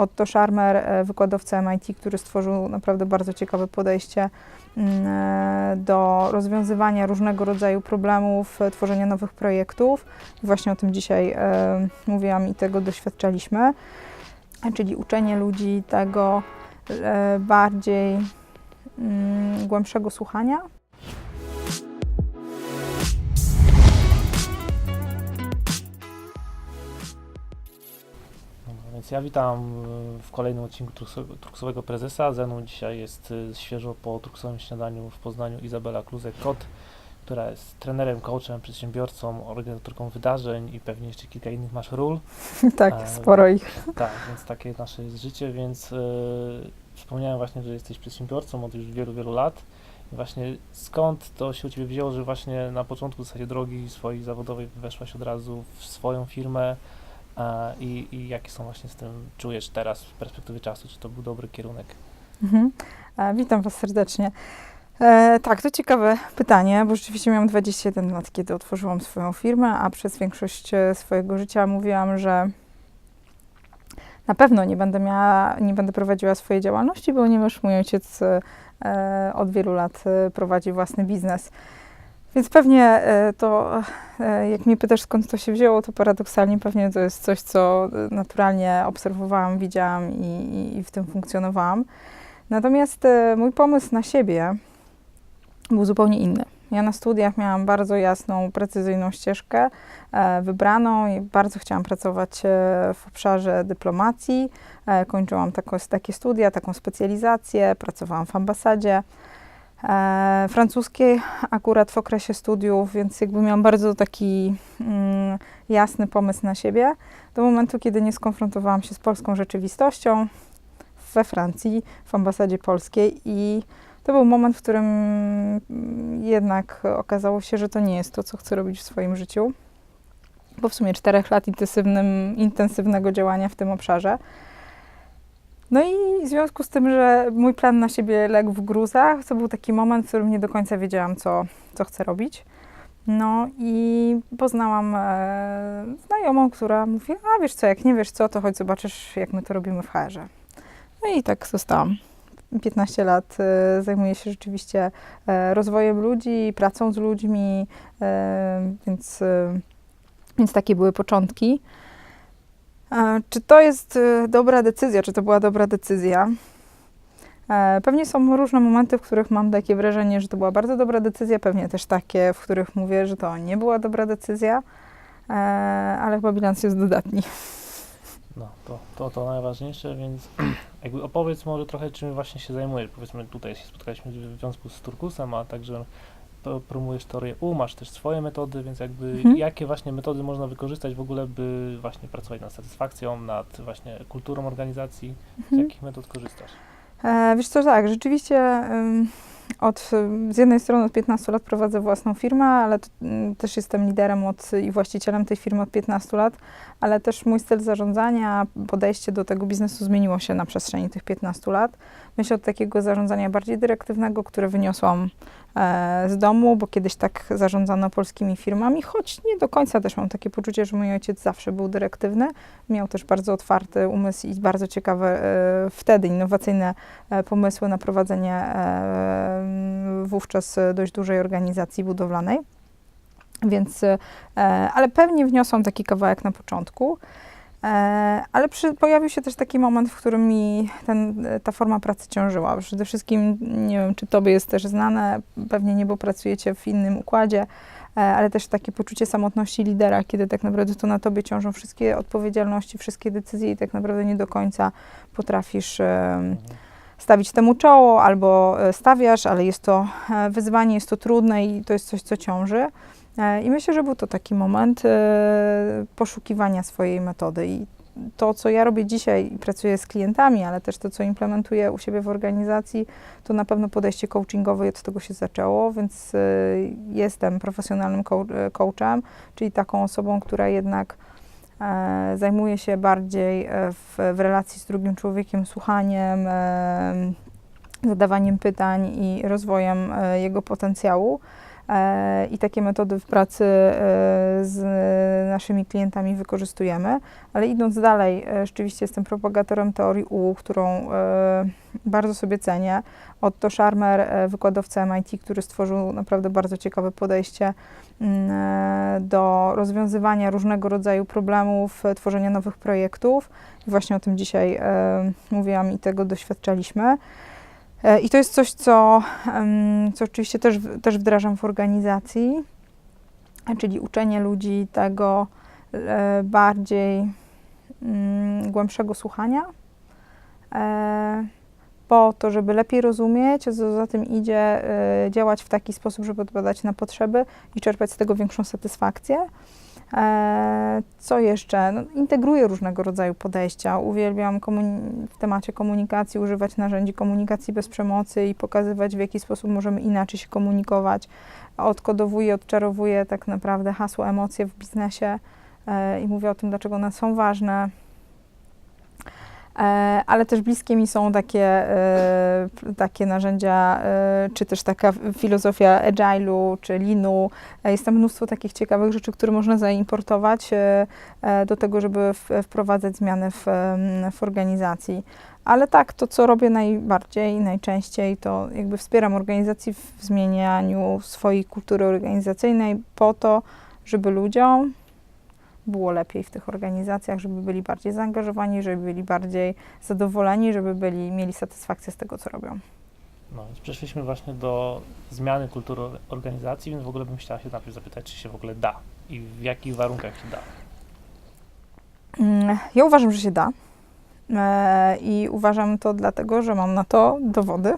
Otto Scharmer, e, wykładowca MIT, który stworzył naprawdę bardzo ciekawe podejście mm, e, do rozwiązywania różnego rodzaju problemów, e, tworzenia nowych projektów. Właśnie o tym dzisiaj mówiłam i tego doświadczaliśmy, czyli uczenie ludzi tego bardziej mm, głębszego słuchania, ja witam w kolejnym odcinku Trukso- Truksowego Prezesa. Ze mną dzisiaj jest y, świeżo po Truksowym śniadaniu w Poznaniu Izabela Kluzek-Kot, która jest trenerem, coachem, przedsiębiorcą, organizatorką wydarzeń i pewnie jeszcze kilka innych masz ról. tak, E, sporo ich. Tak, więc takie nasze jest życie, więc y, wspomniałem właśnie, że jesteś przedsiębiorcą od już wielu, wielu lat. I właśnie skąd to się u Ciebie wzięło, że właśnie na początku w zasadzie drogi swojej zawodowej weszłaś od razu w swoją firmę i, i jakie są właśnie z tym czujesz teraz w perspektywie czasu, czy to był dobry kierunek? Mhm. E, Witam Was serdecznie. E, tak, to ciekawe pytanie, bo rzeczywiście miałam 21 lat, kiedy otworzyłam swoją firmę, a przez większość e, swojego życia mówiłam, że na pewno nie będę miała, nie będę prowadziła swojej działalności, ponieważ mój ojciec e, od wielu lat e, prowadzi własny biznes. Więc pewnie e, to, e, jak mnie pytasz, skąd to się wzięło, to paradoksalnie pewnie to jest coś, co e, naturalnie obserwowałam, widziałam i, i, i w tym funkcjonowałam. Natomiast mój pomysł na siebie był zupełnie inny. Ja na studiach miałam bardzo jasną, precyzyjną ścieżkę wybraną i bardzo chciałam pracować w obszarze dyplomacji. Kończyłam tako, takie studia, taką specjalizację, pracowałam w ambasadzie e, akurat w okresie studiów, więc jakby miałam bardzo taki mm, jasny pomysł na siebie do momentu, kiedy nie skonfrontowałam się z polską rzeczywistością we Francji, w ambasadzie polskiej i to był moment, w którym jednak okazało się, że to nie jest to, co chcę robić w swoim życiu. W sumie czterech lat intensywnego działania w tym obszarze. No i w związku z tym, że mój plan na siebie legł w gruzach, to był taki moment, w którym nie do końca wiedziałam, co, co chcę robić. No i poznałam e, znajomą, która mówi, a wiesz co, jak nie wiesz co, to chodź zobaczysz, jak my to robimy w HR-ze. No i tak zostałam. 15 lat e, zajmuję się rzeczywiście e, rozwojem ludzi, pracą z ludźmi, e, więc, e, więc takie były początki. Czy to jest e, dobra decyzja? Czy to była dobra decyzja? E, Pewnie są różne momenty, w których mam takie wrażenie, że to była bardzo dobra decyzja, pewnie też takie, w których mówię, że to nie była dobra decyzja, e, ale chyba bilans jest dodatni. No, to, to, to najważniejsze, więc jakby opowiedz może trochę, czym właśnie się zajmujesz. Powiedzmy, tutaj się spotkaliśmy w związku z Turkusem, a także promujesz teorię U, masz też swoje metody, więc jakby Mhm. jakie właśnie metody można wykorzystać w ogóle, by właśnie pracować nad satysfakcją, nad właśnie kulturą organizacji, z Mhm. jakich metod korzystasz? E, wiesz co, tak, rzeczywiście od, z jednej strony od 15 lat prowadzę własną firmę, ale t, ym, też jestem liderem od, i właścicielem tej firmy od 15 lat, ale też mój styl zarządzania, podejście do tego biznesu zmieniło się na przestrzeni tych 15 lat. Myślę od takiego zarządzania bardziej dyrektywnego, które wyniosłam z domu, bo kiedyś tak zarządzano polskimi firmami, choć nie do końca też mam takie poczucie, że mój ojciec zawsze był dyrektywny. Miał też bardzo otwarty umysł i bardzo ciekawe e, wtedy innowacyjne e, pomysły na prowadzenie e, wówczas dość dużej organizacji budowlanej. Więc, e, ale pewnie wniosłam taki kawałek na początku. E, ale przy, pojawił się też taki moment, w którym mi ten, ta forma pracy ciążyła. Przede wszystkim, nie wiem, czy tobie jest też znane, pewnie nie, bo pracujecie w innym układzie, e, ale też takie poczucie samotności lidera, kiedy tak naprawdę to na tobie ciążą wszystkie odpowiedzialności, wszystkie decyzje i tak naprawdę nie do końca potrafisz stawić temu czoło, albo e, stawiasz, ale jest to e, wyzwanie, jest to trudne i to jest coś, co ciąży. E, I myślę, że był to taki moment e, poszukiwania swojej metody. I to, co ja robię dzisiaj, i pracuję z klientami, ale też to, co implementuję u siebie w organizacji, to na pewno podejście coachingowe i od tego się zaczęło, więc e, jestem profesjonalnym coach- coachem, czyli taką osobą, która jednak zajmuje się bardziej w, w relacji z drugim człowiekiem, słuchaniem, zadawaniem pytań i rozwojem jego potencjału. E, i takie metody w pracy e, z naszymi klientami wykorzystujemy. Ale idąc dalej, e, rzeczywiście jestem propagatorem teorii U, którą bardzo sobie cenię. Otto Scharmer, wykładowca MIT, który stworzył naprawdę bardzo ciekawe podejście mm, do rozwiązywania różnego rodzaju problemów, tworzenia nowych projektów. I właśnie o tym dzisiaj mówiłam i tego doświadczaliśmy. E, I to jest coś, co, co oczywiście też, też wdrażam w organizacji, a czyli uczenie ludzi tego e, bardziej mm, głębszego słuchania, e, po to, żeby lepiej rozumieć, co za tym idzie e, działać w taki sposób, żeby odpowiadać na potrzeby i czerpać z tego większą satysfakcję. E, Co jeszcze? No, integruję różnego rodzaju podejścia. Uwielbiam w temacie komunikacji używać narzędzi komunikacji bez przemocy i pokazywać, w jaki sposób możemy inaczej się komunikować. Odkodowuję, odczarowuję tak naprawdę hasło emocje w biznesie e, i mówię o tym, dlaczego one są ważne. E, Ale też bliskie mi są takie, e, takie narzędzia, e, czy też taka filozofia agile'u, czy leanu. E, Jest tam mnóstwo takich ciekawych rzeczy, które można zaimportować do tego, żeby wprowadzać zmiany w, w organizacji. Ale tak, to co robię najbardziej, najczęściej, to jakby wspieram organizacji w zmienianiu swojej kultury organizacyjnej po to, żeby ludziom było lepiej w tych organizacjach, żeby byli bardziej zaangażowani, żeby byli bardziej zadowoleni, żeby byli, mieli satysfakcję z tego, co robią. No, przeszliśmy właśnie do zmiany kultury organizacji, więc w ogóle bym chciała się najpierw zapytać, czy się w ogóle da i w jakich warunkach się da. Mm, Ja uważam, że się da. E, I uważam to dlatego, że mam na to dowody.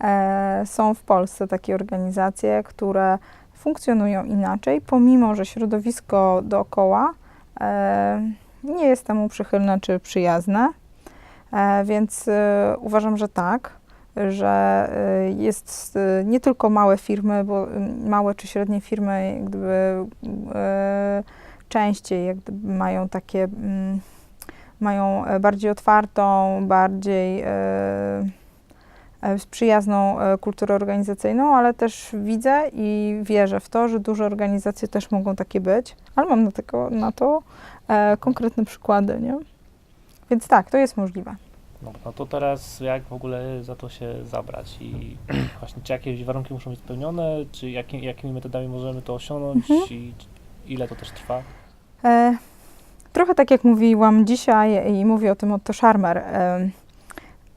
E, Są w Polsce takie organizacje, które funkcjonują inaczej, pomimo że środowisko dookoła e, nie jest temu przychylne czy przyjazne. E, Więc e, uważam, że tak, że jest nie tylko małe firmy, bo małe czy średnie firmy, jak gdyby częściej jak gdyby mają takie, mają bardziej otwartą, bardziej przyjazną e, kulturę organizacyjną, ale też widzę i wierzę w to, że duże organizacje też mogą takie być, ale mam na, tego, na to e, konkretne przykłady, nie? Więc tak, to jest możliwe. No, no to teraz jak w ogóle za to się zabrać i właśnie czy jakieś warunki muszą być spełnione, czy jakim, jakimi metodami możemy to osiągnąć Mhm. i ile to też trwa? E, trochę tak jak mówiłam dzisiaj i mówię o tym Otto Scharmer, e,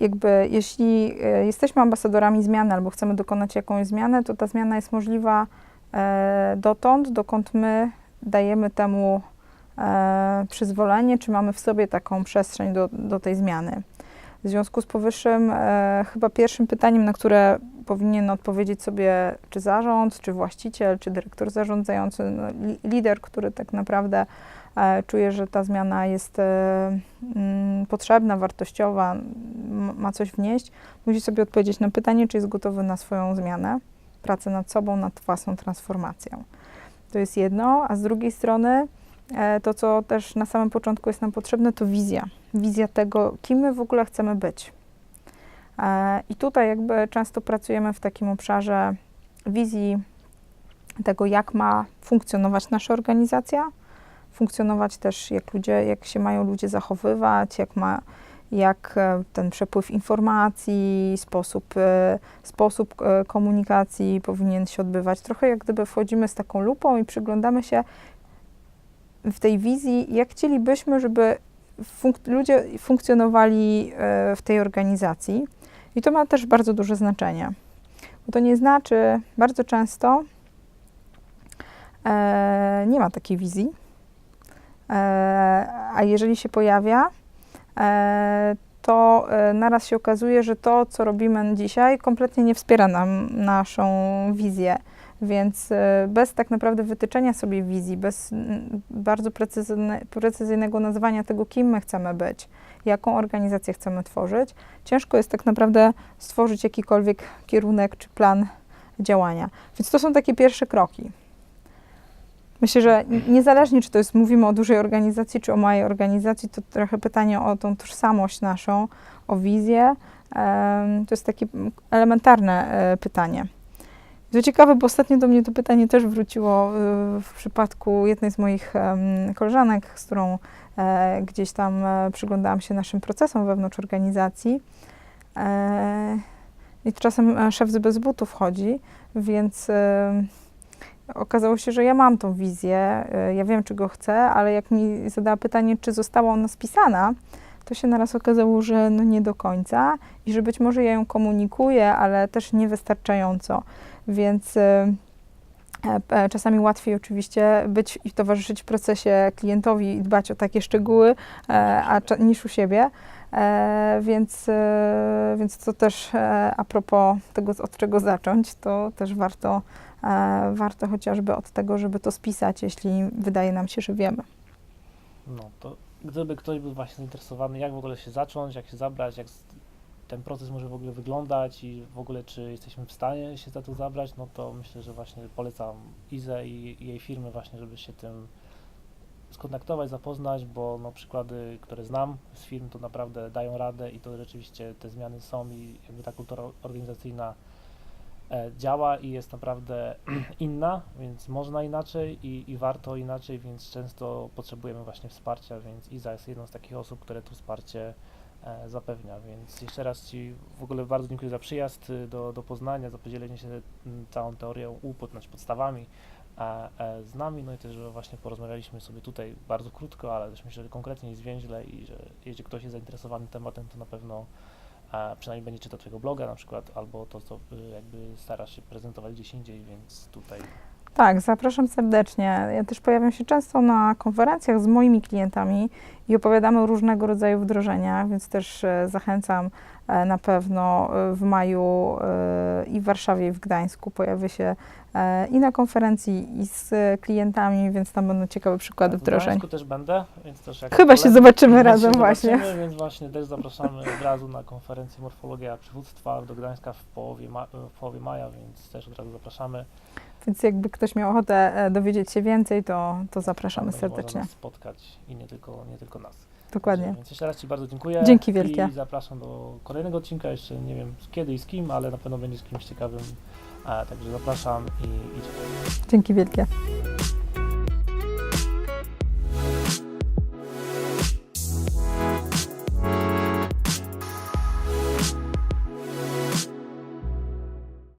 jakby jeśli e, jesteśmy ambasadorami zmiany albo chcemy dokonać jakąś zmianę, to ta zmiana jest możliwa e, dotąd, dokąd my dajemy temu e, przyzwolenie, czy mamy w sobie taką przestrzeń do, do tej zmiany. W związku z powyższym, chyba pierwszym pytaniem, na które powinien odpowiedzieć sobie czy zarząd, czy właściciel, czy dyrektor zarządzający, no, li- lider, który tak naprawdę czuje, że ta zmiana jest mm, potrzebna, wartościowa, ma coś wnieść, musi sobie odpowiedzieć na pytanie, czy jest gotowy na swoją zmianę, pracę nad sobą, nad własną transformacją. To jest jedno, a z drugiej strony e, to, co też na samym początku jest nam potrzebne, to wizja. Wizja tego, kim my w ogóle chcemy być. E, I tutaj jakby często pracujemy w takim obszarze wizji tego, jak ma funkcjonować nasza organizacja, funkcjonować też, jak ludzie, jak się mają ludzie zachowywać, jak ma, jak e, ten przepływ informacji, sposób, e, sposób e, komunikacji powinien się odbywać. Trochę jak gdyby wchodzimy z taką lupą i przyglądamy się w tej wizji, jak chcielibyśmy, żeby funk- ludzie funkcjonowali w tej organizacji. I to ma też bardzo duże znaczenie. Bo to nie znaczy, bardzo często e, nie ma takiej wizji, e, a jeżeli się pojawia, to e, naraz się okazuje, że to, co robimy dzisiaj, kompletnie nie wspiera nam naszą wizję. Więc e, bez tak naprawdę wytyczenia sobie wizji, bez mm, bardzo precyzyjne, precyzyjnego nazwania tego, kim my chcemy być, jaką organizację chcemy tworzyć, ciężko jest tak naprawdę stworzyć jakikolwiek kierunek czy plan działania. Więc to są takie pierwsze kroki. Myślę, że niezależnie, czy to jest, mówimy o dużej organizacji, czy o małej organizacji, to trochę pytanie o tą tożsamość naszą, o wizję, to jest takie elementarne e, pytanie. To ciekawe, bo ostatnio do mnie to pytanie też wróciło y, w przypadku jednej z moich koleżanek, z którą e, gdzieś tam e, przyglądałam się naszym procesom wewnątrz organizacji. E, I czasem e, szef z bez butów chodzi, więc e, okazało się, że ja mam tą wizję, e, ja wiem, czego chcę, ale jak mi zadała pytanie, czy została ona spisana, to się naraz okazało, że no nie do końca i że być może ja ją komunikuję, ale też niewystarczająco. Więc e, e, czasami łatwiej oczywiście być i towarzyszyć w procesie klientowi i dbać o takie szczegóły, e, a, niż u siebie. Więc, e, więc to też a propos tego, od czego zacząć, to też warto, warto chociażby od tego, żeby to spisać, jeśli wydaje nam się, że wiemy. No to gdyby ktoś był właśnie zainteresowany, jak w ogóle się zacząć, jak się zabrać, jak ten proces może w ogóle wyglądać i w ogóle czy jesteśmy w stanie się za to zabrać, no to myślę, że właśnie polecam Izę i jej firmy właśnie, żeby się tym skontaktować, zapoznać, bo no, przykłady, które znam z firm, to naprawdę dają radę i to rzeczywiście te zmiany są i jakby ta kultura organizacyjna e, działa i jest naprawdę inna, więc można inaczej i, i warto inaczej, więc często potrzebujemy właśnie wsparcia, więc Iza jest jedną z takich osób, które to wsparcie e, zapewnia, więc jeszcze raz Ci w ogóle bardzo dziękuję za przyjazd y, do, do Poznania, za podzielenie się mm, całą teorią UPOT, znaczy podstawami e, e, z nami, no i też, że właśnie porozmawialiśmy sobie tutaj bardzo krótko, ale też myślę, że konkretnie i zwięźle i że jeśli ktoś jest zainteresowany tematem, to na pewno a przynajmniej będzie czytał Twojego bloga na przykład, albo to, co y, jakby starasz się prezentować gdzieś indziej, więc tutaj Tak, zapraszam serdecznie. Ja też pojawiam się często na konferencjach z moimi klientami i opowiadamy o różnego rodzaju wdrożeniach, więc też e, zachęcam e, na pewno e, w maju i w Warszawie, i w Gdańsku pojawię się i na konferencji, i z klientami, więc tam będą ciekawe przykłady w wdrożeń. Gdańsku też będę, więc też jak Chyba się zobaczymy więc razem się właśnie. zobaczymy, Więc właśnie też zapraszamy od razu na konferencję Morfologia Przywództwa do Gdańska w połowie, ma- w połowie maja, więc też od razu zapraszamy. Więc jakby ktoś miał ochotę e, dowiedzieć się więcej, to, to zapraszamy można serdecznie. nas spotkać i nie tylko, nie tylko nas. Dokładnie. Więc jeszcze raz Ci bardzo dziękuję. Dzięki wielkie. I zapraszam do kolejnego odcinka. Jeszcze nie wiem kiedy i z kim, ale na pewno będzie z kimś ciekawym. A, także zapraszam i idziemy. Dzięki wielkie.